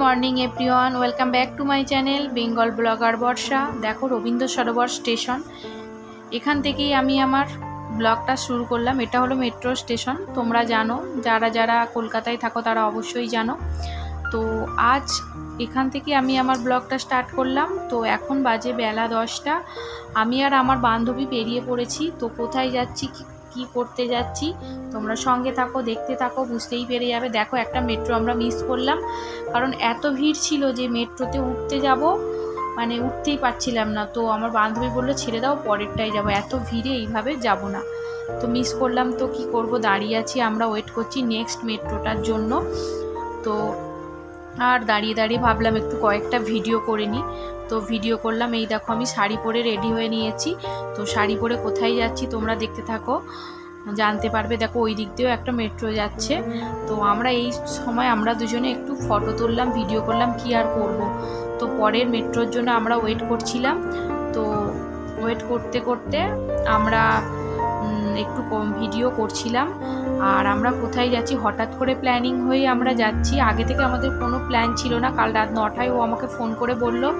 Morning, everyone. Welcome back to my channel, Bengal blogger Barsha. দেখো রবীন্দ্র সরোবর station. এখান থেকেই আমি আমার ব্লগটা শুরু করলাম। এটা হলো মেট্রো স্টেশন, তোমরা জানো। যারা যারা কলকাতায় থাকো, তারা অবশ্যই জানো। তো আজ এখান থেকে আমি আমার ব্লগটা স্টার্ট করলাম। তো এখন বাজে বেলা দশটা। আমি আর আমার বান্ধবী বেরিয়ে পড়েছি। তো কোথায় যাচ্ছি কি- করতে যাচ্ছি? তোমরা সঙ্গে থাকো, দেখতে থাকো, বুঝতেই পেরে যাবে। দেখো, একটা মেট্রো আমরা মিস করলাম। কারণ এত ভিড় ছিল যে মেট্রোতে উঠতে যাব মানে উঠতেই পারছিলাম না। তো আমার বান্ধবী বলল, ছেড়ে দাও পরেরটাই যাব। এত ভিড়ে এইভাবে যাব না। তো মিস করলাম, তো কি করব? দাঁড়িয়ে আছি, আমরা ওয়েট করছি নেক্সট মেট্রোটার জন্য। তো আর দাঁড়িয়ে দাঁড়িয়ে ভাবলাম একটু কয়েকটা ভিডিও করে নিই। তো ভিডিও করলাম, এই দেখো আমি শাড়ি পরে রেডি হয়ে নিয়েছি। তো শাড়ি পরে কোথায় যাচ্ছি তোমরা দেখতে থাকো। জানতে পারবে, দেখো ওই দিক দিয়েও একটা মেট্রো যাচ্ছে। তো আমরা এই সময় আমরা দুজনে একটু ফটো তুললাম ভিডিও করলাম, কি আর করব। তো পরের মেট্রোর জন্য আমরা ওয়েট করছিলাম। তো ওয়েট করতে করতে আমরা একটু কম- ভিডিও করছিলাম। আর আমরা কোথায় যাচ্ছি? হঠাৎ করে প্ল্যানিং হয়ে আমরা যাচ্ছি। আগে থেকে আমাদের কোনো প্ল্যান ছিল না। কাল রাত নটায় ও আমাকে ফোন করে বলল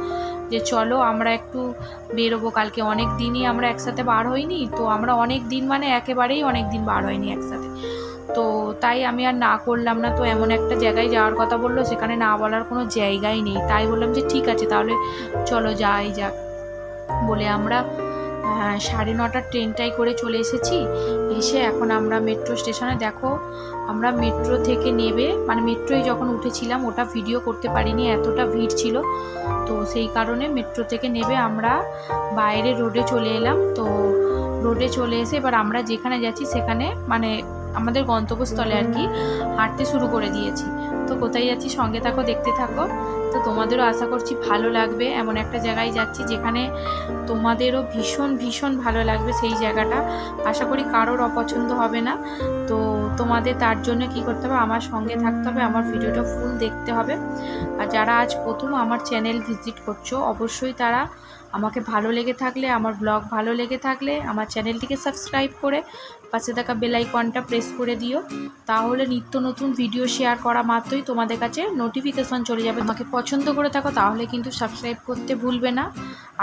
যে, চলো আমরা একটু বেরোবো। কালকে অনেক দিনই আমরা একসাথে বার হইনি। তো আমরা অনেক দিন মানে একেবারেই অনেক দিন বার হয়নি একসাথে। তো তাই আমি আর না করলাম না। তো এমন একটা জায়গায় যাওয়ার কথা বলল। সেখানে না বলার কোনো জায়গাই নেই। তাই বললাম যে, ঠিক আছে, তাহলে চলো যাই যাক। বলে আমরা সাড়ে নটার ট্রেনটাই করে চলে এসেছি। এসে এখন আমরা মেট্রো স্টেশনে দেখো, আমরা মেট্রো থেকে নেবে মানে মেট্রোয় যখন উঠেছিলাম, ওটা ভিডিও করতে পারিনি, এতটা ভিড় ছিল। তো সেই কারণে মেট্রো থেকে নেবে আমরা বাইরে রোডে চলে এলাম। তো রোডে চলে এসে এবার আমরা যেখানে যাচ্ছি সেখানে মানে আমাদের গন্তব্যস্থলে আর কি হাঁটতে শুরু করে দিয়েছি। তো কোথায় যাচ্ছি সঙ্গে থাকো, দেখতে থাকো। তো তোমাদেরও আশা করছি ভালো লাগবে। এমন একটা জায়গায় যাচ্ছি যেখানে তোমাদেরও ভীষণ ভীষণ ভালো লাগবে সেই জায়গাটা। আশা করি কারোর অপছন্দ হবে না। তো তোমাদের তার জন্য কি করতে হবে? আমার সঙ্গে থাকতে হবে, আমার ভিডিওটা ফুল দেখতে হবে। আর যারা আজ প্রথম আমার চ্যানেল ভিজিট করছ, অবশ্যই তারা আমাকে ভালো লেগে থাকলে, আমার ব্লগ ভালো লেগে থাকলে, আমার চ্যানেলটিকে সাবস্ক্রাইব করে পাশে থাকা বেল আইকনটা প্রেস করে দিও। তাহলে নিত্য নতুন ভিডিও শেয়ার করা মাত্রই তোমাদের কাছে নোটিফিকেশন চলে যাবে। তোমাকে পছন্দ করে থাকো, তাহলে কিন্তু সাবস্ক্রাইব করতে ভুলবে না।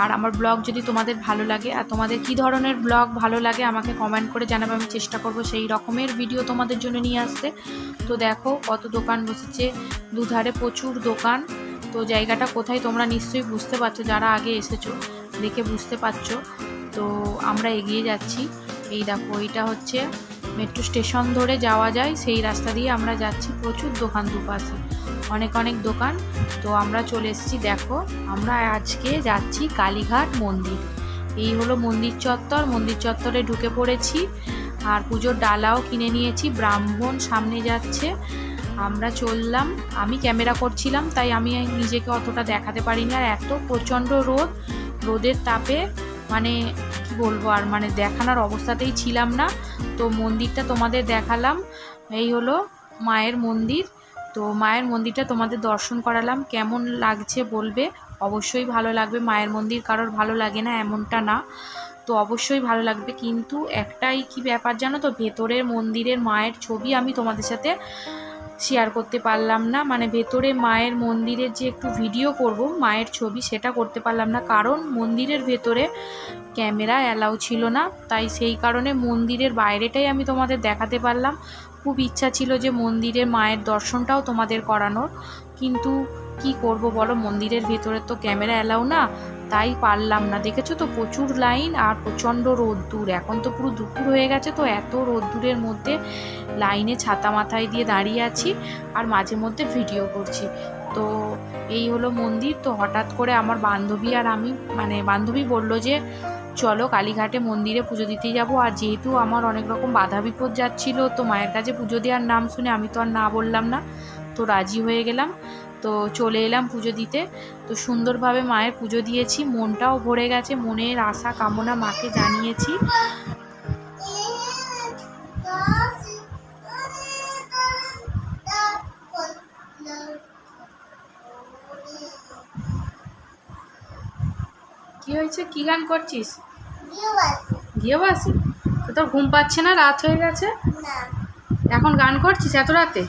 আর আমার ব্লগ যদি তোমাদের ভালো লাগে, আর তোমাদের কী ধরনের ব্লগ ভালো লাগে, আমাকে কমেন্ট করে জানাবে, আমি চেষ্টা করব সেই রকমের ভিডিও তোমাদের জন্য নিয়ে আসতে তো দেখো কত দোকান বসেছে। দুধারে প্রচুর দোকান। তো জায়গাটা কোথায় তোমরা নিশ্চয়ই বুঝতে পারছ, যারা আগে এসেছ, দেখে বুঝতে পারছ। তো আমরা এগিয়ে যাচ্ছি। এই দেখো, এইটা হচ্ছে মেট্রো স্টেশন ধরে যাওয়া যায়। সেই রাস্তা দিয়ে আমরা যাচ্ছি প্রচুর দোকান দুপাশে। অনেক অনেক দোকান। তো আমরা চলে এসেছি, দেখো, আমরা আজকে যাচ্ছি কালীঘাট মন্দির। এই হলো মন্দির চত্বর। মন্দির চত্বরে ঢুকে পড়েছি। আর পুজোর ডালাও কিনে নিয়েছি, ব্রাহ্মণ সামনে যাচ্ছে। আমরা চললাম, আমি ক্যামেরা করছিলাম, তাই আমি নিজেকে অতটা দেখাতে পারিনি। আর এত প্রচণ্ড রোদ, রোদের তাপে মানে কি বলব আর মানে দেখানোর অবস্থাতেই ছিলাম না। তো মন্দিরটা তোমাদের দেখালাম, এই হলো মায়ের মন্দির। তো মায়ের মন্দিরটা তোমাদের দর্শন করালাম, কেমন লাগছে বলবে? অবশ্যই ভালো লাগবে, মায়ের মন্দির কারোর ভালো লাগে না, এমনটা না। তো অবশ্যই ভালো লাগবে। কিন্তু একটাই কি ব্যাপার জানো তো? ভেতরের মন্দিরের মায়ের ছবি আমি তোমাদের সাথে শেয়ার করতে পারলাম না। মানে ভেতরে মায়ের মন্দিরের যে একটু ভিডিও করব, মায়ের ছবি সেটা করতে পারলাম না। কারণ মন্দিরের ভেতরে ক্যামেরা অ্যালাউ ছিল না। তাই সেই কারণে মন্দিরের বাইরেটাই আমি তোমাদের দেখাতে পারলাম। খুব ইচ্ছা ছিল যে মন্দিরে মায়ের দর্শনটাও তোমাদের করানোর। কিন্তু কি করব বলো? মন্দিরের ভেতরে তো ক্যামেরা অ্যালাউ না। তাই পারলাম না। দেখেছ তো? প্রচুর লাইন আর প্রচণ্ড রোদ্দুর। এখন তো পুরো দুপুর হয়ে গেছে তো এত রোদ্দুরের মধ্যে লাইনে ছাতা মাথায় দিয়ে দাঁড়িয়ে আছি আর মাঝে মধ্যে ভিডিও করছি। তো এই হলো মন্দির। তো হঠাৎ করে আমার বান্ধবী আর আমি মানে বান্ধবী বলল যে, চলো কালীঘাটে মন্দিরে পুজো দিতে যাব। আর যেহেতু আমার অনেক রকম বাধা বিপদ যাচ্ছিল, তো মায়ের কাছে পুজো দেওয়ার নাম শুনে আমি তো আর না বললাম না। তো রাজি হয়ে গেলাম। তো চলে এলাম পুজো দিতে। তো সুন্দরভাবে মায়ের পুজো দিয়েছি মনটাও ভরে গেছে মনের আশা কামনা মাকে জানিয়েছি। কি হয়েছে? কি গান করছিস? গিয়ে বাসি তো তোর ঘুম পাচ্ছে না? রাত হয়ে গেছে? এখন গান করছিস? এত রাতে?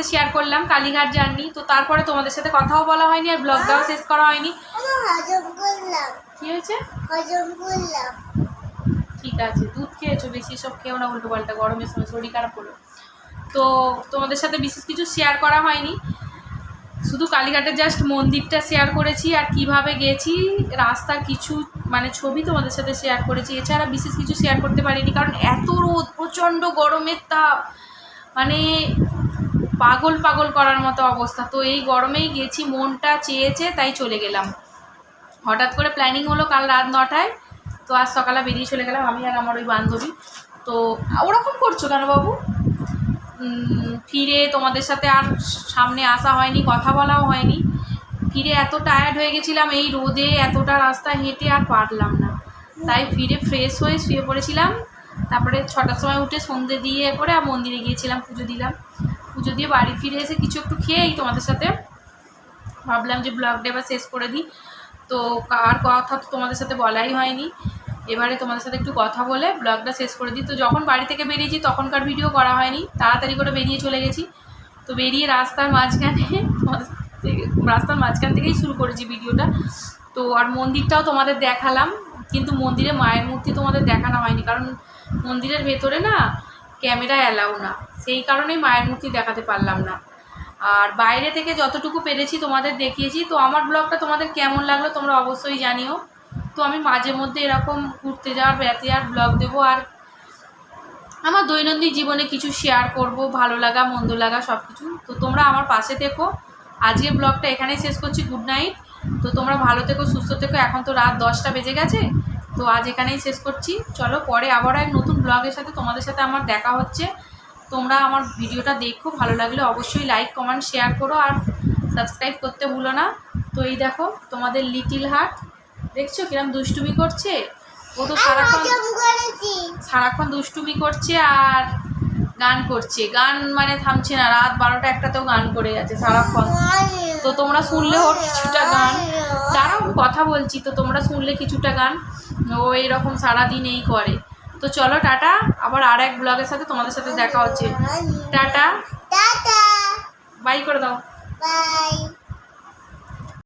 সাথে শেয়ার করলাম কালীঘাট জার্নি তো তারপরে তোমাদের সাথে কথাও বলা হয়নি আর ব্লগটাও শেষ করা হয়নি। কি হয়েছে? ঠিক আছে দুধ খেয়েছো বেশি সব খেয়েও না উল্টো পাল্টা গরমের সময় শরীর খারাপ হলো। তো তোমাদের সাথে বিশেষ কিছু শেয়ার করা হয়নি। শুধু কালীঘাটের জাস্ট মন্দিরটা শেয়ার করেছি আর কীভাবে গেছি রাস্তা কিছু মানে ছবি তোমাদের সাথে শেয়ার করেছি। এছাড়া বিশেষ কিছু শেয়ার করতে পারিনি কারণ এত রোদ প্রচণ্ড গরমের তাপ। মানে পাগল পাগল করার মতো অবস্থা। তো এই গরমেই গেছি, মনটা চেয়েছে, তাই চলে গেলাম। হঠাৎ করে প্ল্যানিং হলো কাল রাত নটায়। তো আজ সকালে বেরিয়ে চলে গেলাম আমি আর আমার ওই বান্ধবী। তো ওরকম করছ কেন বাবু? ফিরে তোমাদের সাথে আর সামনে আসা হয়নি, কথা বলাও হয়নি। ফিরে এত টায়ার্ড হয়ে গেছিলাম এই রোদে, এতটা রাস্তা হেঁটে আর পারলাম না। তাই ফিরে ফ্রেশ হয়ে শুয়ে পড়েছিলাম। তারপরে ছটার সময় উঠে সন্ধে দিয়ে করে আর মন্দিরে গিয়েছিলাম, পুজো দিলাম। পুজো দিয়ে বাড়ি ফিরে এসে কিছু একটু খেয়েই তোমাদের সাথে। ভাবলাম যে ব্লগটা এবার শেষ করে দিই। তো আর কথা তো তোমাদের সাথে বলাই হয়নি। এবারে তোমাদের সাথে একটু কথা বলে ব্লগটা শেষ করে দিই। তো যখন বাড়ি থেকে বেরিয়েছি তখনকার ভিডিও করা হয়নি। তাড়াতাড়ি করে বেরিয়ে চলে গেছি। তো বেরিয়ে রাস্তার মাঝখানে রাস্তার মাঝখান থেকেই শুরু করেছি ভিডিওটা তো আর মন্দিরটাও তোমাদের দেখালাম। কিন্তু মন্দিরে মায়ের মূর্তি তোমাদের দেখানো হয়নি। কারণ মন্দিরের ভেতরে না ক্যামেরা অ্যালাউ না। সেই কারণেই মায়ের মূর্তি দেখাতে পারলাম না। আর বাইরে থেকে যতটুকু পেরেছি তোমাদের দেখিয়েছি, তো আমার ব্লগটা তোমাদের কেমন লাগল তোমরা অবশ্যই জানিও। তো আমি মাঝে মধ্যে এরকম ঘুরতে যাওয়ার, বেড়াতে যাওয়ার ব্লগ দেবো আর আমার দৈনন্দিন জীবনে কিছু শেয়ার করব, ভালো লাগা, মন্দ লাগা সব কিছু তো তোমরা আমার পাশে থেকো। আজকে ব্লগটা এখানেই শেষ করছি গুড নাইট তো তোমরা ভালো থেকো, সুস্থ থেকো। এখন তো রাত দশটা বেজে গেছে। তো আজ এখানেই শেষ করছি। চলো পরে আবার এক নতুন ব্লগের সাথে তোমাদের সাথে আমার দেখা হচ্ছে। তোমরা আমার ভিডিওটা দেখো ভালো লাগলে অবশ্যই লাইক কমেন্ট শেয়ার করো আর সাবস্ক্রাইব করতে ভুলো না। তো এই দেখো তোমাদের লিটিল হার্ট দেখছ কিরম দুষ্টুমি করছে? ও তো সারাক্ষণ সারাক্ষণ দুষ্টুমি করছে আর গান করছে। গান মানে থামছে না রাত বারোটা একটাতেও গান করে যাচ্ছে সারাক্ষণ। তো তোমরা শুনলে ওর কিছুটা গান। দাঁড়াও কথা বলছি। তো তোমরা শুনলে কিছুটা গান। ও এরকম সারাদিন এই করে। তো চলো টাটা আবার আর এক ব্লগের সাথে তোমাদের সাথে দেখা হচ্ছে। টাটা। টাটা। বাই করে দাও। বাই